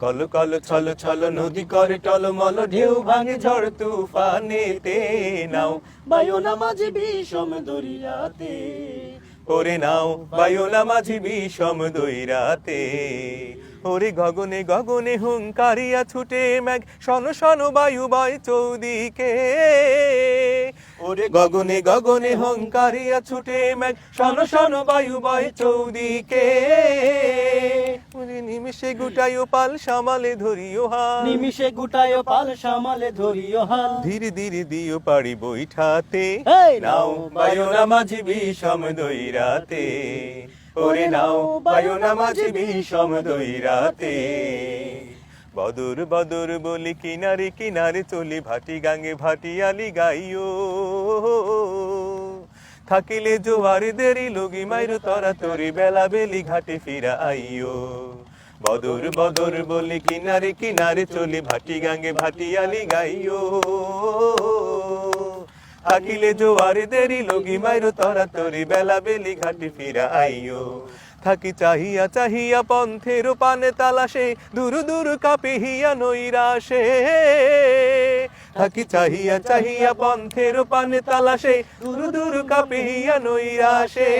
Call call ছল ছল নদী করে টল টলমল ঢেউ ভাঙে ঝড় তুফানেতে নাও। বায়ুনা মাঝে বিষম দরিয়াতে। ওরে নাও বায়ুনা মাঝি বিষম দৈরাতে ওরে গগনে গগনে হুঙ্কারিয়া ছুটে ম্যাগ শন শন বায়ু বয় চৌদিকে। ওরে গগনে গগনে হুঙ্কারিয়া ছুটে ম্যাগ শন শন বায়ু বয় চৌদিকে। নিমিষে গুটাইও পাল সামালে ধরিও হাল। নিমিষে গুটায় পাল সামালে ধরিও হাল। ধীরে ধীরে দিও পারি বৈঠাতে। নাও বায়ুনা মাঝি বিষম দৈরাতে। ওরে নাও বায়ুনা মাঝি বিষম দৈরাতে। বদর বদর বলি কিনারে কিনারে চলি ভাটি গাঙ্গে ভাটিয়ালি গাইও। থাকিলে জোয়ার দেরি লগি মাইর তরা তরি বেলা বেলি ঘাটে ফিরা আইও। বদর বদর বলি কিনারে কিনারে চলি, ভাটি গাঙ্গে ভাটিয়ালি গাইও থাকিলে জোয়ার দেরি লগি মাইরো তরা তরি বেলা বেলি ঘাটে ফিরা আইও থাকি চাহিয়া চাহিয়া পন্থের পানে তালাশে, দূর দূর কাপিহিয়া নৈরাশে। থাকি চাহিয়া চাহিয়া পন্থের পানে তালাশে, দূর দূর কাপিহিয়া নৈরাশে।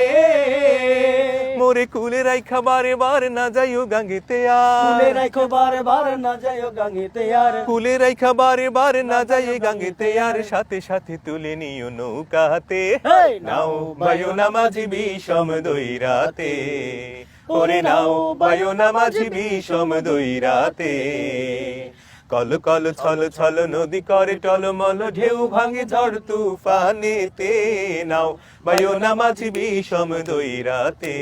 মোরে কুলে রাইখা বারে বার না যাইও গাঙ্গেতে কুলে আর রাখো বারে বারে না যাইও গাঙ্গেতে আর। কুলে রাইখা বারে বারে না যাই গাঙ্গেতে আর। সাথে সাথে তুলে নিও নৌকাতে। নাও বায়ু না মাঝি বিষম দৈরাতে ওরে নাও বায়ু না মাঝি বিষম দৈরাতে কল কল ছল ছল নদী করে টলমল, ঢেউ ভাঙে ঝড় তুফানেতে। নাও, বায়ু না বিষম দৈরাতে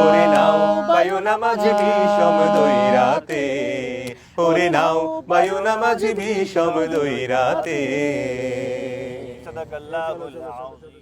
ওরে নাও, বায়ু না বিষম দৈরাতে ওরে নাও, বায়ু না বিষম দৈরাতে সাদাকাল্লাহুল আযীম।